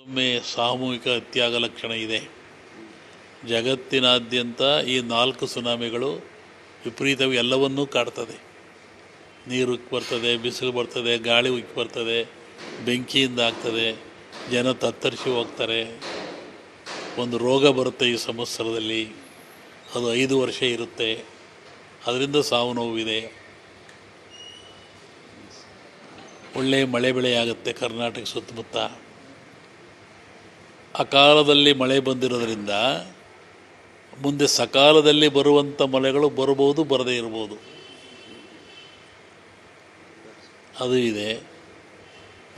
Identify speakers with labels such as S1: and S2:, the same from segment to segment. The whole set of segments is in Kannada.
S1: ಒಮ್ಮೆ ಸಾಮೂಹಿಕ ಅತ್ಯಾಗ ಲಕ್ಷಣ ಇದೆ. ಜಗತ್ತಿನಾದ್ಯಂತ ಈ ನಾಲ್ಕು ಸುನಾಮಿಗಳು ವಿಪರೀತವು ಎಲ್ಲವನ್ನೂ ಕಾಡ್ತದೆ. ನೀರು ಉಕ್ಕಿ ಬರ್ತದೆ, ಬಿಸಿಲು ಬರ್ತದೆ, ಗಾಳಿ ಉಕ್ಕಿ ಬರ್ತದೆ, ಬೆಂಕಿಯಿಂದ ಆಗ್ತದೆ, ಜನ ತತ್ತರಿಸಿ ಹೋಗ್ತಾರೆ. ಒಂದು ರೋಗ ಬರುತ್ತೆ ಈ ಸಂವತ್ಸರದಲ್ಲಿ. ಅದು ಐದು ವರ್ಷ ಇರುತ್ತೆ. ಅದರಿಂದ ಸಾವು ನೋವಿದೆ. ಒಳ್ಳೆಯ ಮಳೆ ಬೆಳೆಯಾಗುತ್ತೆ ಕರ್ನಾಟಕ ಸುತ್ತಮುತ್ತ. ಅಕಾಲದಲ್ಲಿ ಮಳೆ ಬಂದಿರೋದ್ರಿಂದ ಮುಂದೆ ಸಕಾಲದಲ್ಲಿ ಬರುವಂಥ ಮಳೆಗಳು ಬರಬಹುದು, ಬರದೇ ಇರ್ಬೋದು ಅದು ಇದೆ.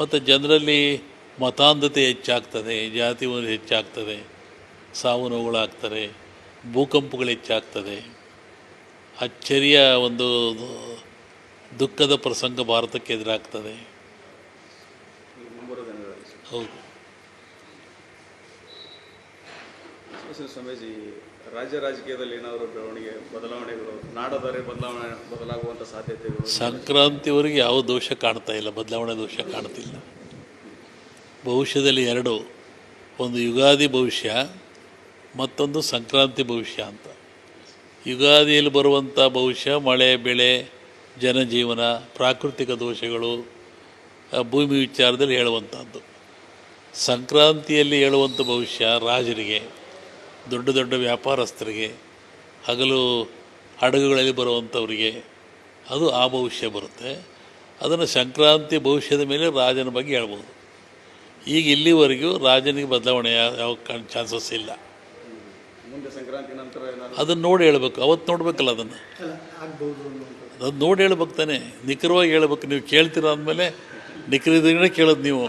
S1: ಮತ್ತು ಜನರಲ್ಲಿ ಮತಾಂಧತೆ ಹೆಚ್ಚಾಗ್ತದೆ, ಜಾತಿ ಹೆಚ್ಚಾಗ್ತದೆ ಸಾವು ನೋವುಗಳಾಗ್ತದೆ ಭೂಕಂಪಗಳು ಹೆಚ್ಚಾಗ್ತದೆ. ಅಚ್ಚರಿಯ ಒಂದು ದುಃಖದ ಪ್ರಸಂಗ ಭಾರತಕ್ಕೆ ಎದುರಾಗ್ತದೆ. ಹೌದು.
S2: ಸ್ವಾಮೀಜಿ, ರಾಜ್ಯ ರಾಜಕೀಯದಲ್ಲಿ ಏನಾದರೂ ಬೆಳವಣಿಗೆ, ಬದಲಾವಣೆಗಳು, ನಾಡದರೆ ಬದಲಾವಣೆ ಬದಲಾಗುವಂಥ ಸಾಧ್ಯತೆಗಳು?
S1: ಸಂಕ್ರಾಂತಿವರೆಗೆ ಯಾವ ದೋಷ ಕಾಣ್ತಾ ಇಲ್ಲ, ಬದಲಾವಣೆ ದೋಷ ಕಾಣ್ತಿಲ್ಲ. ಭವಿಷ್ಯದಲ್ಲಿ ಎರಡು, ಒಂದು ಯುಗಾದಿ ಭವಿಷ್ಯ, ಮತ್ತೊಂದು ಸಂಕ್ರಾಂತಿ ಭವಿಷ್ಯ ಅಂತ. ಯುಗಾದಿಯಲ್ಲಿ ಬರುವಂಥ ಭವಿಷ್ಯ, ಮಳೆ, ಬೆಳೆ, ಜನಜೀವನ, ಪ್ರಾಕೃತಿಕ ದೋಷಗಳು ಭೂಮಿ ವಿಚಾರದಲ್ಲಿ ಹೇಳುವಂಥದ್ದು ಸಂಕ್ರಾಂತಿಯಲ್ಲಿ ಹೇಳುವಂಥ ಭವಿಷ್ಯ ರಾಜರಿಗೆ. ದೊಡ್ಡ ದೊಡ್ಡ ವ್ಯಾಪಾರಸ್ಥರಿಗೆ ಹಗಲು ಹಡಗುಗಳಲ್ಲಿ ಬರುವಂಥವರಿಗೆ ಅದು ಆ ಭವಿಷ್ಯ ಬರುತ್ತೆ. ಅದನ್ನು ಸಂಕ್ರಾಂತಿ ಭವಿಷ್ಯದ ಮೇಲೆ ರಾಜನ ಬಗ್ಗೆ ಹೇಳ್ಬೋದು. ಈಗ ಇಲ್ಲಿವರೆಗೂ ರಾಜನಿಗೆ ಬದಲಾವಣೆ ಯಾವ ಯಾವ ಚಾನ್ಸಸ್ ಇಲ್ಲ.
S2: ಮುಂದೆ ಸಂಕ್ರಾಂತಿ ನಂತರ ಏನಾದರೂ
S1: ಅದನ್ನು ನೋಡಿ ಹೇಳ್ಬೇಕು. ಅವತ್ತು ನೋಡ್ಬೇಕಲ್ಲ ಅದನ್ನು. ಅದು ನೋಡಿ ಹೇಳ್ಬೇಕು ತಾನೆ. ನಿಖರವಾಗಿ ಹೇಳ್ಬೇಕು. ನೀವು ಕೇಳ್ತೀರ ಅಂದಮೇಲೆ ನಿಖರದಿಂದ ಕೇಳೋದು ನೀವು.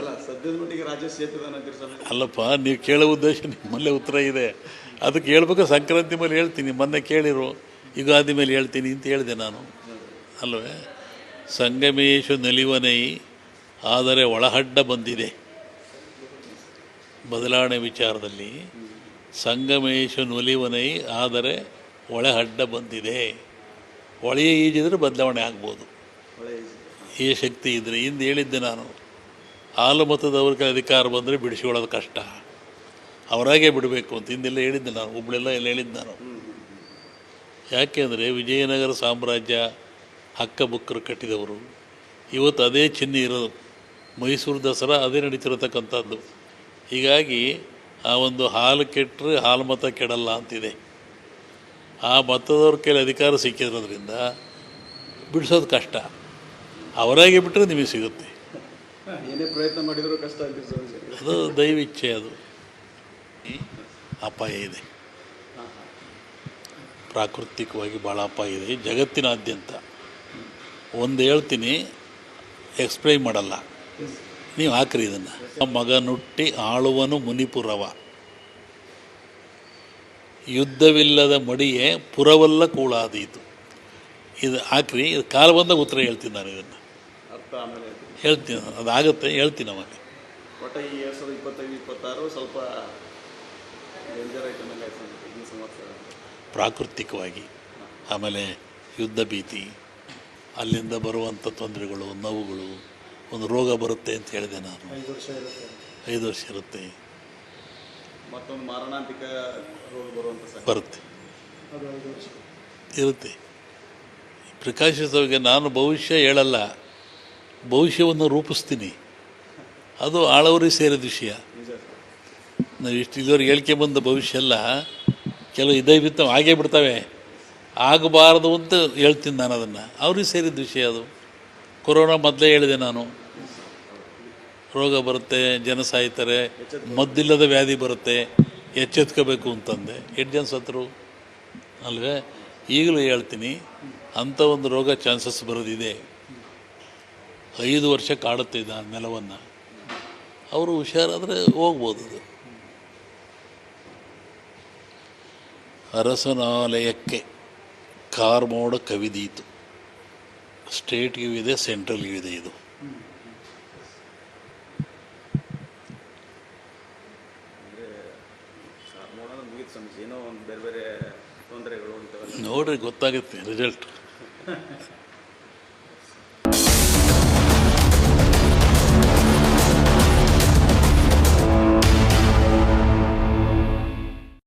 S1: ಅಲ್ಲಪ್ಪ ನೀವು ಕೇಳೋ ಉದ್ದೇಶ ನಿಮ್ಮಲ್ಲೇ ಉತ್ತರ ಇದೆ. ಅದಕ್ಕೆ ಹೇಳ್ಬೇಕು ಸಂಕ್ರಾಂತಿ ಮೇಲೆ ಹೇಳ್ತೀನಿ, ಮೊನ್ನೆ ಕೇಳಿರು, ಯುಗಾದಿ ಮೇಲೆ ಹೇಳ್ತೀನಿ ಅಂತ ಹೇಳಿದೆ ನಾನು. ಅಲ್ವೇ? ಸಂಗಮೇಶು ನಲಿವನೈ, ಆದರೆ ಒಳಹಡ್ಡ ಬಂದಿದೆ. ಬದಲಾವಣೆ ವಿಚಾರದಲ್ಲಿ, ಸಂಗಮೇಶು ನಲಿವನೈ, ಆದರೆ ಒಳಹಡ್ಡ ಬಂದಿದೆ. ಒಳೆಯ ಈಜಿದ್ರೆ ಬದಲಾವಣೆ ಆಗ್ಬೋದು. ಈ ಶಕ್ತಿ ಇದ್ದರೆ ಹಿಂದೆ ಹೇಳಿದ್ದೆ ನಾನು. ಹಾಲು ಮತದವ್ರಿಗೆ ಅಧಿಕಾರ ಬಂದರೆ ಬಿಡಿಸಿಕೊಳ್ಳೋದು ಕಷ್ಟ. ಅವರಾಗೆ ಬಿಡಬೇಕು ಅಂತ ಹಿಂದೆಲ್ಲ ಹೇಳಿದ್ದೆ ನಾನು ಒಬ್ಬಳೆಲ್ಲ ಎಲ್ಲ ಹೇಳಿದ್ದೆ ನಾನು. ಯಾಕೆಂದರೆ ವಿಜಯನಗರ ಸಾಮ್ರಾಜ್ಯ ಹಕ್ಕಬುಕ್ಕರು ಕಟ್ಟಿದವರು. ಇವತ್ತು ಅದೇ ಚಿಹ್ನೆ ಇರೋದು. ಮೈಸೂರು ದಸರಾ ಅದೇ ನಡೀತಿರತಕ್ಕಂಥದ್ದು. ಹೀಗಾಗಿ ಆ ಒಂದು ಹಾಲು ಕೆಟ್ಟರೆ ಹಾಲು ಮತ ಕೆಡಲ್ಲ ಅಂತಿದೆ. ಆ ಮತದವ್ರ ಕೈಲಿ ಅಧಿಕಾರ ಸಿಕ್ಕಿರೋದ್ರಿಂದ ಬಿಡಿಸೋದು ಕಷ್ಟ. ಅವರಾಗೆ ಬಿಟ್ಟರೆ ನಿಮಗೆ ಸಿಗುತ್ತೆ.
S2: ಏನೇ ಪ್ರಯತ್ನ ಮಾಡಿದರೂ ಕಷ್ಟ
S1: ಅದು ದೈವಿಚ್ಛೆ ಅದು. ಅಪಾಯ ಇದೆ. ಪ್ರಾಕೃತಿಕವಾಗಿ ಭಾಳ ಅಪಾಯ ಇದೆ. ಜಗತ್ತಿನಾದ್ಯಂತ ಒಂದು ಹೇಳ್ತೀನಿ ಎಕ್ಸ್ಪ್ಲೈನ್ ಮಾಡಲ್ಲ. ನೀವು ಹಾಕ್ರಿ ಇದನ್ನು. ಮಗ ನುಟ್ಟಿ ಆಳುವನು ಮುನಿಪುರವ ಯುದ್ಧವಿಲ್ಲದ ಮಡಿಯೇ ಪುರವಲ್ಲ ಕೂಳಾದೀತು. ಇದು ಹಾಕ್ರಿ ಇದು ಕಾಲ ಬಂದಾಗ ಉತ್ತರ ಹೇಳ್ತೀನಿ ನಾನು ಇದನ್ನು. ಹೇಳ್ತೀನಿ. ಅದಾಗುತ್ತೆ ಹೇಳ್ತೀನಿ ಅವಾಗ ಪ್ರಾಕೃತಿಕವಾಗಿ. ಆಮೇಲೆ ಯುದ್ಧ ಭೀತಿ ಅಲ್ಲಿಂದ ಬರುವಂಥ ತೊಂದರೆಗಳು ನೋವುಗಳು ಒಂದು ರೋಗ ಬರುತ್ತೆ ಅಂತ ಹೇಳಿದೆ ನಾನು. ಐದು ವರ್ಷ ಇರುತ್ತೆ.
S2: ಮತ್ತೊಂದು ಮಾರಣಾಂತಿಕ ರೋಗ ಬರುವಂಥ
S1: ಬರುತ್ತೆ. ಇರುತ್ತೆ. ಪ್ರಕಾಶಿಸೋಗೆ ನಾನು ಭವಿಷ್ಯ ಹೇಳಲ್ಲ ಭವಿಷ್ಯವನ್ನು ರೂಪಿಸ್ತೀನಿ. ಅದು ಆಳವರಿಗೆ ಸೇರಿದ ವಿಷಯ. ನಾವು ಇಷ್ಟು ಇದುವರೆಗೆ ಹೇಳ್ಕೆ ಬಂದ ಭವಿಷ್ಯ ಎಲ್ಲ ಕೆಲವು ಇದೇ ಬಿತ್ತು ಆಗೇ ಬಿಡ್ತವೆ. ಆಗಬಾರದು ಅಂತ ಹೇಳ್ತೀನಿ ನಾನು ಅದನ್ನು. ಅವ್ರಿಗೆ ಸೇರಿದ ವಿಷಯ ಅದು. ಕೊರೋನಾ ಮೊದಲೇ ಹೇಳಿದೆ ನಾನು. ರೋಗ ಬರುತ್ತೆ, ಜನ ಸಾಯ್ತಾರೆ, ಮದ್ದಿಲ್ಲದ ವ್ಯಾಧಿ ಬರುತ್ತೆ, ಎಚ್ಚೆತ್ಕೋಬೇಕು ಅಂತಂದೆ. ಎಷ್ಟು ಜನ ಸತ್ರು ಅಲ್ವೇ? ಈಗಲೂ ಹೇಳ್ತೀನಿ, ಅಂಥ ಒಂದು ರೋಗ ಚಾನ್ಸಸ್ ಬರೋದಿದೆ. ಐದು ವರ್ಷ ಕಾಡುತ್ತೆ ಆ ನೆಲವನ್ನು. ಅವರು ಹುಷಾರಾದರೆ ಹೋಗ್ಬೋದು ಅದು. ಅರಸನಾಲಯಕ್ಕೆ ಕಾರ್ಮೋಡ ಕವಿದೀತು. ಸ್ಟೇಟ್ಗೂ ಇದೆ ಸೆಂಟ್ರಲ್ಗೂ ಇದೆ ಇದು. ನೋಡ್ರಿ ಗೊತ್ತಾಗುತ್ತೆ ರಿಸಲ್ಟ್